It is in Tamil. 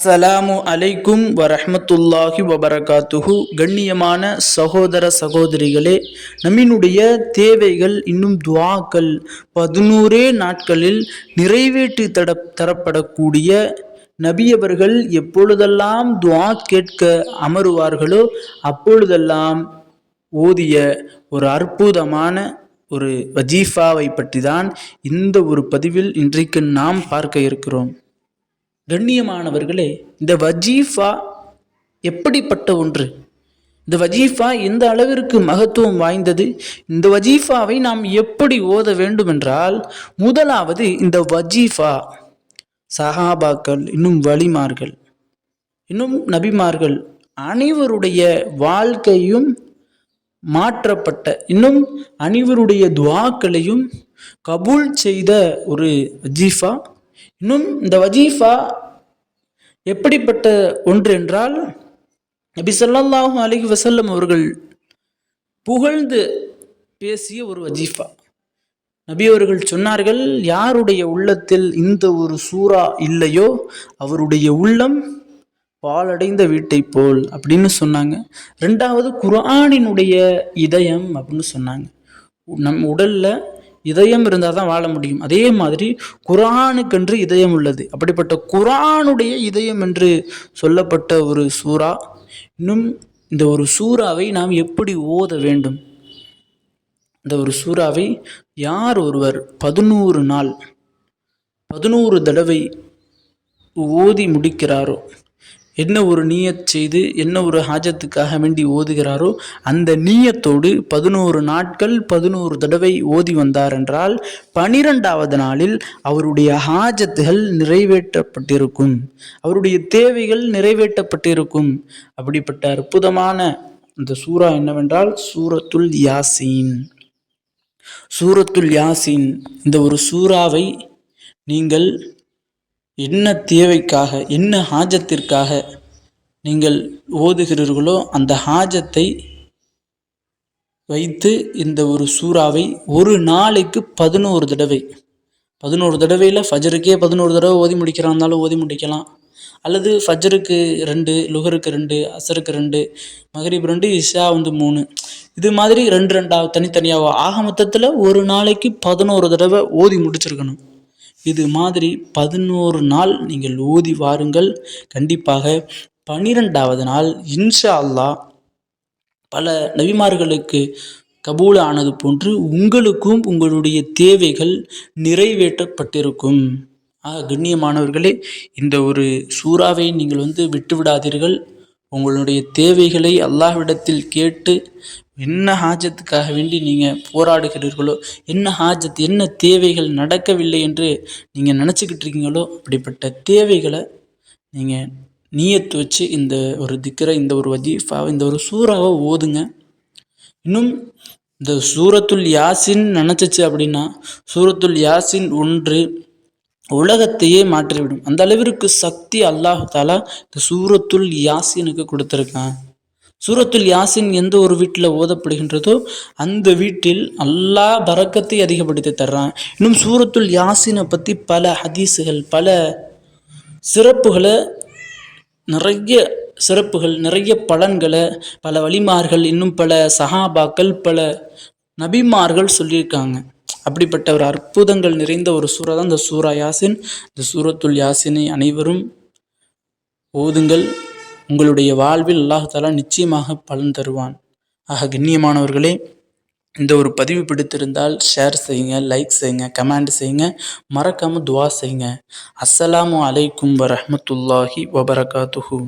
அஸ்ஸலாமு அலைக்கும் வரஹ்மத்துல்லாஹி வபரகாத்துஹு. கண்ணியமான சகோதர சகோதரிகளே நம்மினுடைய தேவைகள் இன்னும் துவாக்கள் பதினோரே நாட்களில் நிறைவேற்றி தட தரப்படக்கூடிய நபியவர்கள் எப்பொழுதெல்லாம் துவா கேட்க அமருவார்களோ அப்பொழுதெல்லாம் ஓதிய ஒரு அற்புதமான ஒரு வஜீஃபாவை பற்றி தான் இந்த ஒரு பதிவில் இன்றைக்கு நாம் பார்க்க இருக்கிறோம். கண்ணியமானவர்களே இந்த வஜீஃபா எப்படிப்பட்ட ஒன்று? இந்த வஜீஃபா எந்த அளவிற்கு மகத்துவம் வாய்ந்தது? இந்த வஜீஃபாவை நாம் எப்படி ஓத வேண்டும் என்றால் முதலாவது இந்த வஜீஃபா சஹாபாக்கள் இன்னும் வலிமார்கள் இன்னும் நபிமார்கள் அனைவருடைய வாழ்க்கையும் மாற்றப்பட்ட இன்னும் அனைவருடைய துவாக்களையும் கபூல் செய்த ஒரு வஜீஃபா. இன்னும் இந்த வஜீஃபா எப்படிப்பட்ட ஒன்று என்றால் நபி ஸல்லல்லாஹு அலைஹி வசல்லம் அவர்கள் புகழ்ந்து பேசிய ஒரு வஜீஃபா. நபி அவர்கள் சொன்னார்கள் யாருடைய உள்ளத்தில் இந்த ஒரு சூறா இல்லையோ அவருடைய உள்ளம் பாலடைந்த வீட்டை போல் அப்படின்னு சொன்னாங்க. ரெண்டாவது குரானினுடைய இதயம் அப்படின்னு சொன்னாங்க. நம் உடல்ல இதயம் இருந்தால் தான் வாழ முடியும். அதே மாதிரி குரானுக்கென்று இதயம் உள்ளது. அப்படிப்பட்ட குரானுடைய இதயம் என்று சொல்லப்பட்ட ஒரு சூறா இன்னும் இந்த ஒரு சூறாவை நாம் எப்படி ஓத வேண்டும்? இந்த ஒரு சூறாவை யார் ஒருவர் பதினோரு நாள் பதினோரு தடவை ஓதி முடிக்கிறாரோ என்ன ஒரு நீயத் செய்து என்ன ஒரு ஹாஜத்துக்காக வேண்டி ஓதுகிறாரோ அந்த நீயத்தோடு பதினோரு நாட்கள் பதினோரு தடவை ஓதி வந்தார் என்றால் பனிரெண்டாவது நாளில் அவருடைய ஹாஜத்துகள் நிறைவேற்றப்பட்டிருக்கும். அவருடைய தேவைகள் நிறைவேற்றப்பட்டிருக்கும். அப்படிப்பட்ட அற்புதமான அந்த சூறா என்னவென்றால் சூரத்துல் யாசீன். சூரத்துல் யாசீன் இந்த ஒரு சூறாவை நீங்கள் என்ன தேவைக்காக என்ன ஹாஜத்திற்காக நீங்கள் ஓதுகிறீர்களோ அந்த ஹாஜத்தை வைத்து இந்த ஒரு சூறாவை ஒரு நாளைக்கு பதினோரு தடவை பதினோரு தடவையில் ஃபஜருக்கே பதினோரு தடவை ஓதி முடிக்கிறா இருந்தாலும் ஓதி முடிக்கலாம். அல்லது ஃபஜருக்கு ரெண்டு லுகருக்கு ரெண்டு அசருக்கு ரெண்டு மகரிப் ரெண்டு இஷா வந்து மூணு. இது மாதிரி ரெண்டு ரெண்டாவது தனித்தனியாக ஆக மொத்தத்தில் ஒரு நாளைக்கு பதினோரு தடவை ஓதி முடிச்சிருக்கணும். இது மாதிரி பதினோரு நாள் நீங்கள் ஓதி வாருங்கள். கண்டிப்பாக பன்னிரெண்டாவது நாள் இன்ஷா அல்லாஹ் பல நபிமார்களுக்கு கபூல் ஆனது போன்று உங்களுக்கும் உங்களுடைய தேவைகள் நிறைவேற்றப்பட்டிருக்கும். ஆக கண்ணியமானவர்களே இந்த ஒரு சூறாவை நீங்கள் வந்து விட்டுவிடாதீர்கள். உங்களுடைய தேவைகளை அல்லாஹ்விடத்தில் கேட்டு என்ன ஹாஜத்துக்காக வேண்டி நீங்கள் போராடுகிறீர்களோ என்ன ஹாஜத் என்ன தேவைகள் நடக்கவில்லை என்று நீங்கள் நினச்சிக்கிட்டு இருக்கீங்களோ அப்படிப்பட்ட தேவைகளை நீங்கள் நீயத்து வச்சு இந்த ஒரு திக்கரை இந்த ஒரு வதீஃபாவை இந்த ஒரு சூறாவை ஓதுங்க. இன்னும் இந்த சூரத்துல் யாசின் நினச்சிச்சு அப்படின்னா சூரத்துல் யாசின் ஒன்று உலகத்தையே மாற்றிவிடும். அந்த அளவிற்கு சக்தி அல்லாஹ் தாலா இந்த சூரத்துல் யாசினுக்கு கொடுத்துருக்கான். சூரத்துல் யாசின் எந்த ஒரு வீட்டில் ஓதப்படுகின்றதோ அந்த வீட்டில் அல்லாஹ் பறக்கத்தை அதிகப்படுத்தி தர்றான். இன்னும் சூரத்துல் யாசினை பற்றி பல ஹதீஸுகள் பல சிறப்புகளை நிறைய சிறப்புகள் நிறைய பலன்களை பல வழிமார்கள் இன்னும் பல சஹாபாக்கள் பல நபிமார்கள் சொல்லியிருக்காங்க. அப்படிப்பட்ட ஒரு அற்புதங்கள் நிறைந்த ஒரு சூறா தான் இந்த சூரா யாசின். இந்த சூரத்துல் யாசினை அனைவரும் ஓதுங்கள். உங்களுடைய வாழ்வில் அல்லாஹாலா நிச்சயமாக பலன் தருவான். ஆக கண்ணியமானவர்களே இந்த ஒரு பதிவு பிடித்திருந்தால் ஷேர் செய்யுங்க லைக் செய்யுங்க கமெண்ட் செய்யுங்க மறக்காமல் துவா செய்யுங்க. அஸ்ஸலாமு அலைக்கும் வரமத்துல்லாஹி வபரகாத்துஹூ.